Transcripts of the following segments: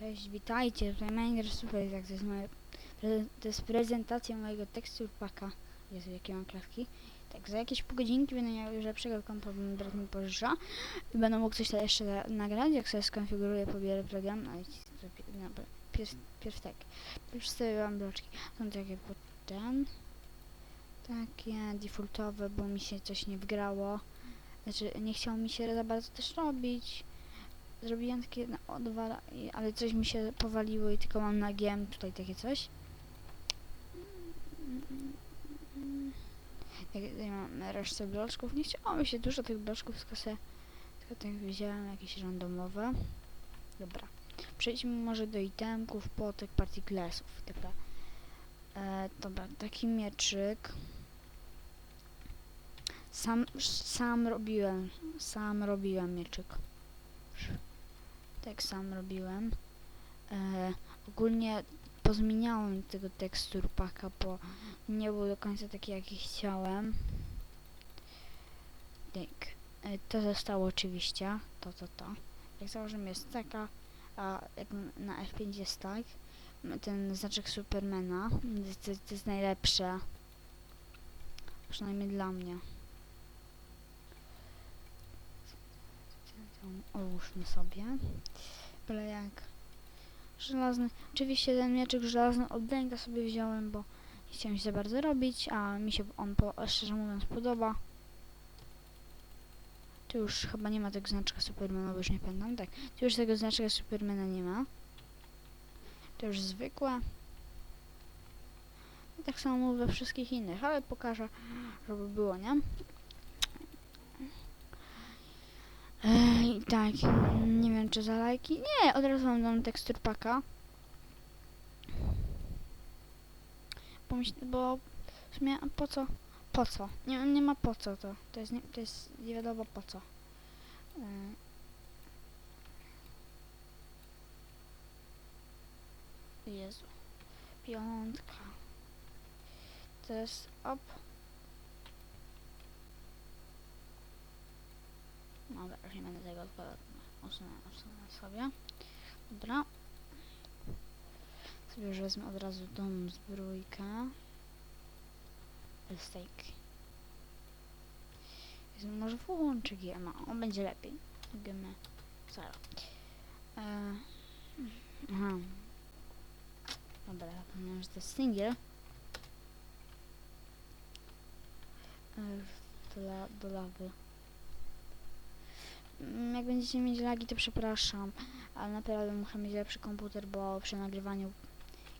Cześć, witajcie, tutaj Minecraft Super, jak to jest moje, to jest prezentacja mojego tekstur paka. Jezu, jakie mam klatki. Tak, za jakieś pół godzinki będę miał już lepszego kompa, bo brat mi pożycza. I będę mógł coś jeszcze na- nagrać, jak sobie skonfiguruję, pobierę program, pi- dobra, pierw, pierw tak. Już wstawiłam bloczki. Są takie po ten. Takie defaultowe, bo mi się coś nie wgrało. Znaczy, nie chciało mi się za bardzo też robić zrobiłem takie na o, dwa, i- ale coś mi się powaliło i tylko mam na GM tutaj takie coś. Jak tutaj mam resztę bloczków. Nie chciało mi się dużo tych bloczków, tylko se, tylko tak wziąłem jakieś randomowe. Dobra. Przejdźmy może do itemków, potek, particlesów. Dobra. E, dobra, taki mieczyk. Sam, sam robiłem, sam robiłem mieczyk. Tak sam robiłem. E, ogólnie pozmieniałem tego tekstur paka, bo nie był do końca taki jaki chciałem. Tak. E, to zostało oczywiście. To, to, to. Jak założymy jest taka, a jak na F5 jest tak, ten znaczek Supermana, to, to jest najlepsze. Przynajmniej dla mnie. Ołóżmy sobie. Byle jak. Żelazny. Oczywiście ten mieczyk żelazny od ręka sobie wziąłem, bo nie chciałem się za bardzo robić, a mi się on po, szczerze mówiąc podoba. Tu już chyba nie ma tego znaczka Supermana, bo już nie pamiętam. Tak, tu już tego znaczka Supermana nie ma. To już zwykłe. I tak samo we wszystkich innych, ale pokażę, żeby było, nie? Tak, nie wiem czy za lajki. Nie, od razu mam dam tekstur paka. Bo w sumie po co? Po co? Nie, nie ma po co to. To jest nie, to jest nie wiadomo po co. Yy. Jezu. Piątka. To jest op. Dobra, już nie będę tego odkładał. Usunę, usunę sobie. Dobra. Sobie już wezmę od razu tą zbrójkę. Steak. Może włączę GMA. On będzie lepiej. GMA. Zero. E, aha. Dobra, zapomniałem, że to jest single. E, do, la, do lawy. Mm, Jak będziecie mieć lagi, to przepraszam, ale naprawdę muszę mieć lepszy komputer, bo przy nagrywaniu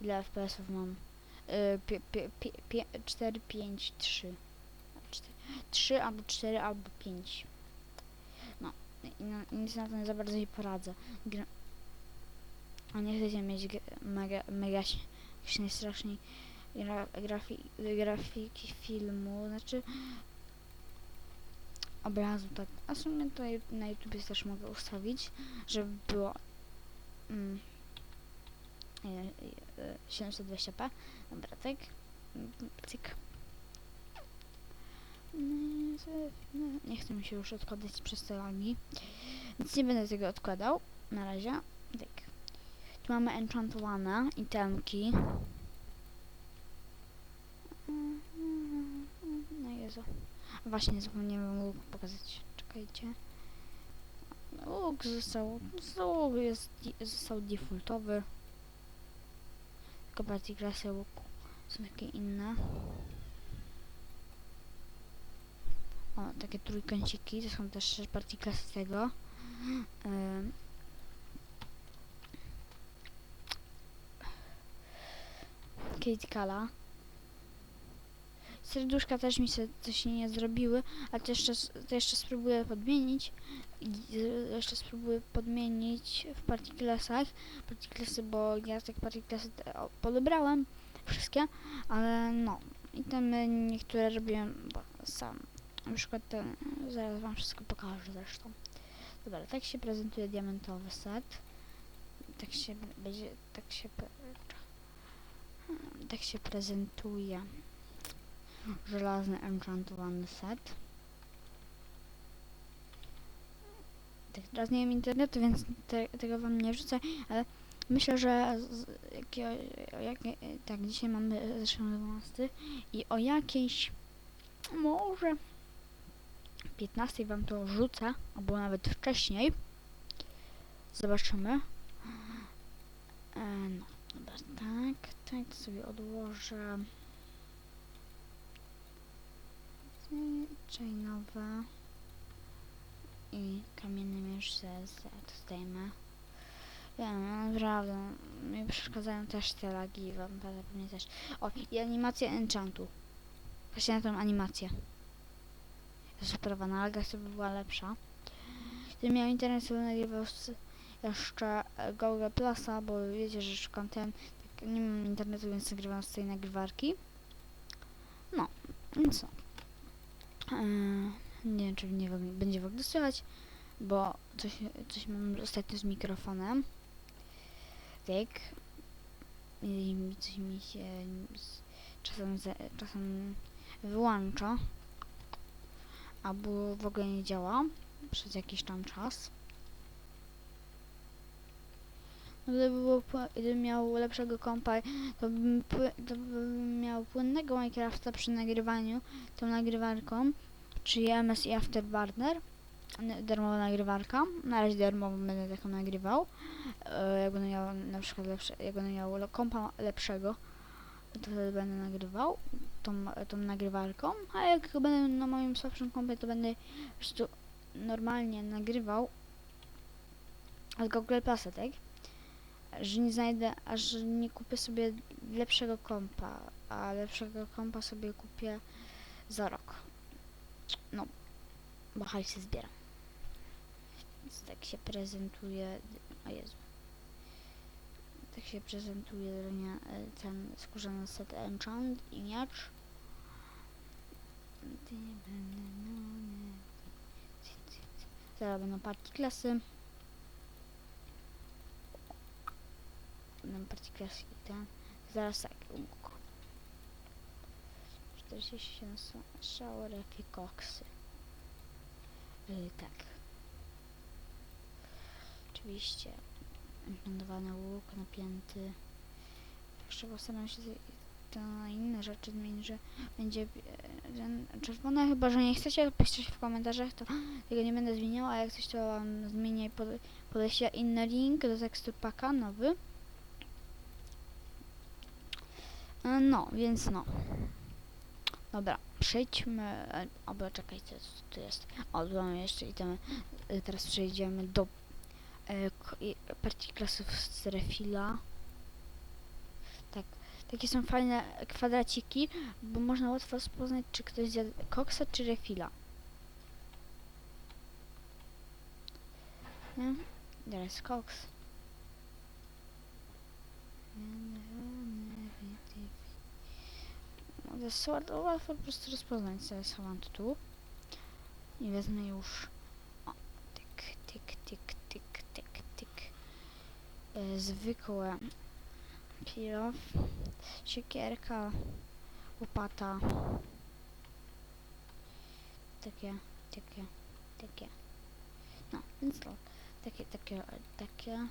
ile FPS-ów mam? Yy, pie, pie, pie, pie, 4, 5, 3. 3 albo 4 albo 5. No, i na, i nic na to nie za bardzo nie poradzę. A nie chcecie mieć mega, mega ś- jakiejś najstraszniej gra, grafi, grafiki filmu, znaczy obrazu, tak. A w sumie tutaj na YouTube też mogę ustawić, żeby było mm, e, e, 720p. Dobra, tak. Cyk. Nie, chcę mi się już odkładać przez te lagi, więc nie będę tego odkładał na razie. Tak. Tu mamy enchantowane itemki. No Jezu. Właśnie zapomniałem łuk pokazać. Czekajcie. Łuk został. Łuk jest, został defaultowy. Tylko bardziej klasy łuku są takie inne. O, takie trójkąciki, to są też bardziej klasy tego. Ym. Kate Kala. Serduszka też mi się coś nie zrobiły, ale to jeszcze, to jeszcze spróbuję podmienić. Y, jeszcze spróbuję podmienić w partiklasach. Partiklasy, bo ja tak o- podebrałem wszystkie, ale no. I tam niektóre robiłem sam. Na przykład ten, zaraz wam wszystko pokażę zresztą. Dobra, tak się prezentuje diamentowy set. Tak się będzie, tak się, pre- tak się prezentuje żelazny enchantowany set. Tak, teraz nie mam internetu, więc te, tego wam nie wrzucę, ale Myślę, że z, jakie, tak, dzisiaj mamy zeszły 12 i o jakiejś może 15 wam to rzucę, albo nawet wcześniej. Zobaczymy. E, no, dobra, tak, tak sobie odłożę. Chainowe i kamienny miecz z, to zdejmę. Wiem, no naprawdę, mi przeszkadzają też te lagi, wam pewnie też. O, i animacja enchantu. Właśnie na tą animację. Sprawa na lagach to by była lepsza. Gdybym miał internet, to bym nagrywał jeszcze Google Plusa, bo wiecie, że szukam ten, tak, nie mam internetu, więc nagrywam z tej nagrywarki. No, więc co. Nie wiem, czy mnie będzie w ogóle słychać, bo coś, coś mam ostatnio z mikrofonem. Tak. I coś mi się czasem, czasem wyłącza. Albo w ogóle nie działa przez jakiś tam czas. No, Gdyby, było, pły- gdybym miał lepszego kompa, to bym, to bym miał płynnego Minecrafta przy nagrywaniu tą nagrywarką, czyli MS i Afterburner. Darmowa nagrywarka. Na razie darmową będę taką nagrywał. E, jak miał na przykład lepsze, jak miał kompa lepszego, to wtedy będę nagrywał tą, tą nagrywarką, a jak będę na moim słabszym kompie, to będę po prostu normalnie nagrywał z Google Plusa, tak? Że nie znajdę, aż nie kupię sobie lepszego kompa, a lepszego kompa sobie kupię za rok. No, bo hajsy zbieram. Więc tak się prezentuje, o Jezu. Tak się prezentuje e, ten skórzany set enchant i miecz. Zaraz będą partii klasy. Będą partii klasy i ten. Zaraz tak. uk. 47 są shower, jakie koksy. Yy, tak. Oczywiście. Lądowany łuk, napięty. Jeszcze postaram się na inne rzeczy zmienić, że będzie ten czerwone, chyba że nie chcecie, piszcie w komentarzach, to tego nie będę zmieniała, a jak coś to wam zmienię i pod, podeślę inny link do tekstur paka, nowy. E, No, więc no. Dobra, przejdźmy, e, albo czekajcie, co tu jest. O, mamy jeszcze itemy. E, Teraz przejdziemy do e, partii klasów z refila. Tak, takie są fajne kwadraciki, bo można łatwo rozpoznać, czy ktoś zjadł koksa, czy refila. Teraz koks. No, to łatwo po prostu rozpoznać, co jest schowam tu. I wezmę już... O, tyk, tyk, tyk, tyk, tyk, tyk. E, zwykłe kilof, siekierka, łopata. Takie, takie, takie. No, więc to, takie, takie, takie.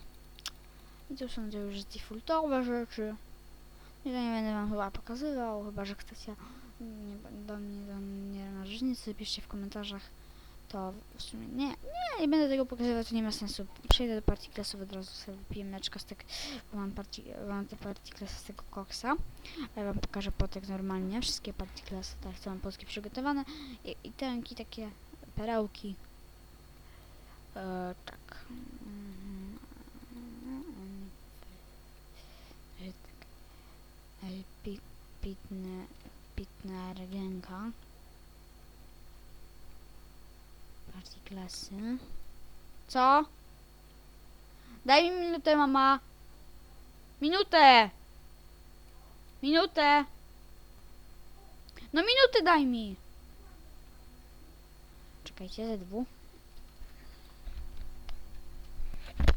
I to są już defaultowe rzeczy. To nie będę wam chyba pokazywał, chyba że chcecie nie, do mnie, do mnie na różnicy, piszcie w komentarzach. To w sumie nie, nie, nie będę tego pokazywać, to nie ma sensu. Przejdę do partii klasów, od razu sobie wypiję mleczko z tego, mam, partii, mam te partii klasy z tego koksa. A ja wam pokażę potek normalnie, wszystkie partii klasy, tak, co mam polskie przygotowane. I, i tenki, takie perełki. E, tak. Mhm. E, tak. E, pi, pitne, pitna regenka. Partii klasy. Co? Daj mi minutę, mama. Minutę! Minutę! No minutę daj mi! Czekajcie, ZW.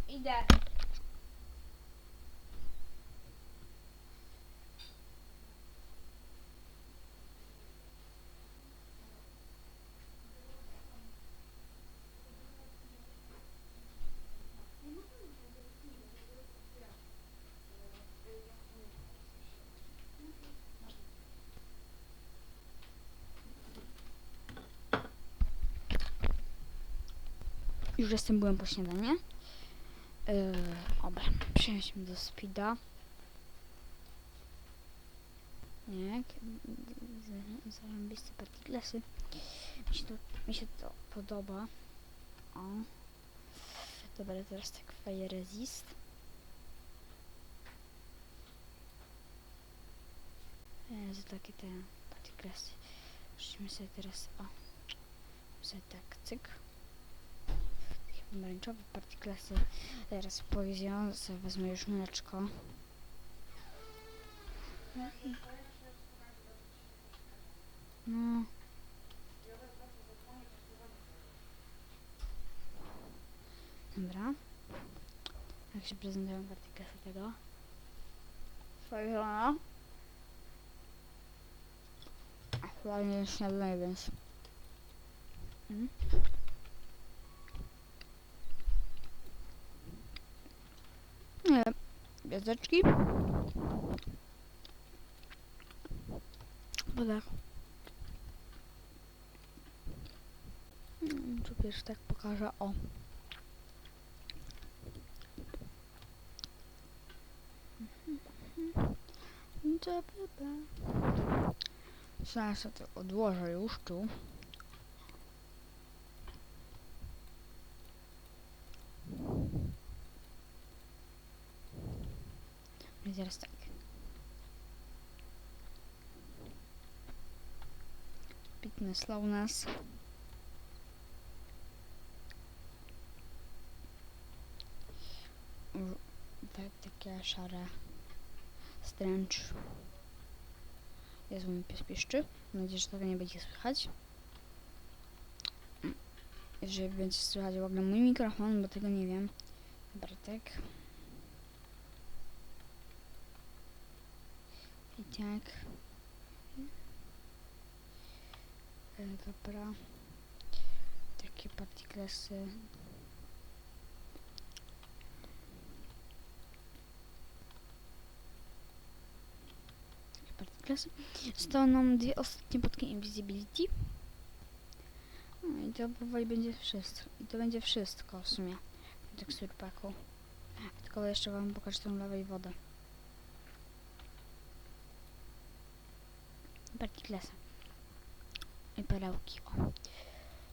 Idę. Już jestem, byłem po śniadanie. Yy, dobra, przejdźmy do speeda. Nie, zarąbiste partiklasy. Mi się to, mi się to podoba. O. Dobra, teraz tak fire resist. Jezu, takie te partiklasy. Musimy sobie teraz, o, sobie tak, cyk. Takie pomarańczowe partiklasy. Teraz poziom, sobie wezmę już mleczko. No. Dobra. Jak się prezentują partiklasy tego? Pozioma. Aktualnie śniadanie, więc... Mm. Nie, gwiazdeczki. Bo tak. Mm, Tu pierwszy tak pokażę, o. Zaraz ja to odłożę już tu. I teraz tak. Pitny slowness. Uż- Tak, takie szare stręcz. Jezu, mój pies piszczy. Mam nadzieję, że tego nie będzie słychać. Jeżeli będzie słychać w ogóle mój mikrofon, bo tego nie wiem. Bartek. I tak. E, dobra. Takie partiklasy. Takie partiklasy. Zostało nam dwie ostatnie podki Invisibility. No i to powoli będzie wszystko. I to będzie wszystko w sumie. w Tekstur packu. Tylko jeszcze wam pokażę tą i wodę. Partiklasy. I perełki. O. To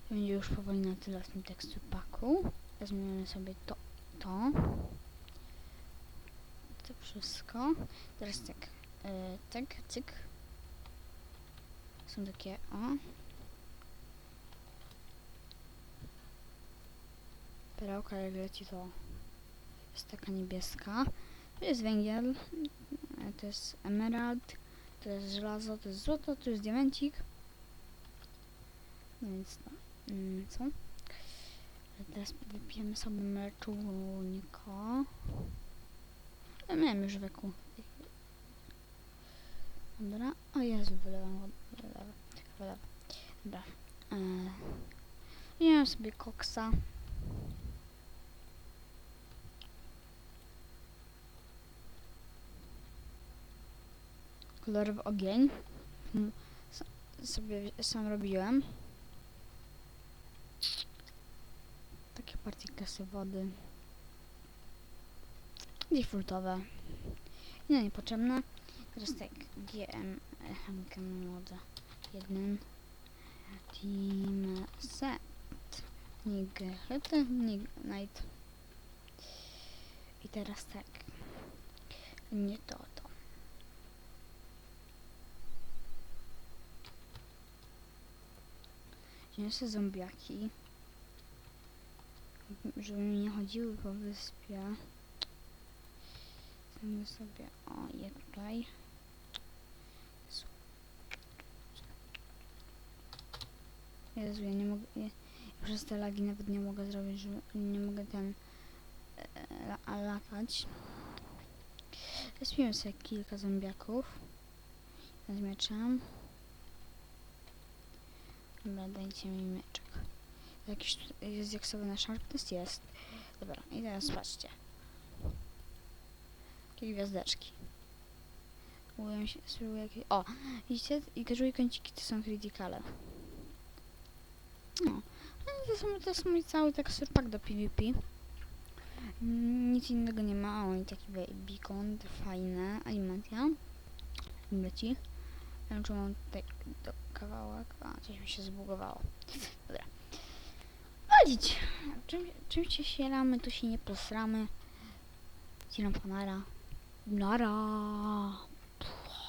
będzie już powoli na tyle w tym tekstur packu. Weźmiemy sobie to, to. To wszystko. Teraz tak. Yy, tak, cyk. Są takie, o. Perełka jak leci to jest taka niebieska. To jest węgiel. To jest emerald. To jest żelazo, to jest złoto, to jest diamencik. No więc no. Mm, co? Teraz wypijemy sobie mleczunko. Ja miałem już weku. Dobra. O Jezu, wylewam wodę. Dobra. Eee, Wziąłem sobie koksa. Kolorowy ogień. Mm, sobie sam robiłem. Takie partiklasy wody. Defaultowe. Nie niepotrzebne. Teraz tak, GM chemikę młoda. Jeden. Team set. Nig nig night. I teraz tak. Nie to, to. Sobie zombiaki. Żeby mi nie chodziły po wyspie. Zajmę sobie, o, je tutaj. Jezu. Ja nie mogę, ja, przez te lagi nawet nie mogę zrobić, że nie mogę ten e, la, latać. Zespiłem sobie kilka zombiaków z. Dobra, dajcie mi mieczek. Jakiś jest jak sobie na sharpness? Jest. Dobra, i teraz patrzcie. Jakie gwiazdeczki. Spróbuję się, spróbuję jakieś... O! Widzicie? I casual kąciki to są criticale. No. to jest, to jest mój cały tekstur pack do PvP. Mm, Nic innego nie ma, o i taki be- beacon, fajne, animacja. Leci. Nie wiem, czy mam tutaj do kawałek, a coś mi się zbugowało. Dobra. Walić! Czym, czym się sieramy, to się nie posramy. Cinam fanara. Nara.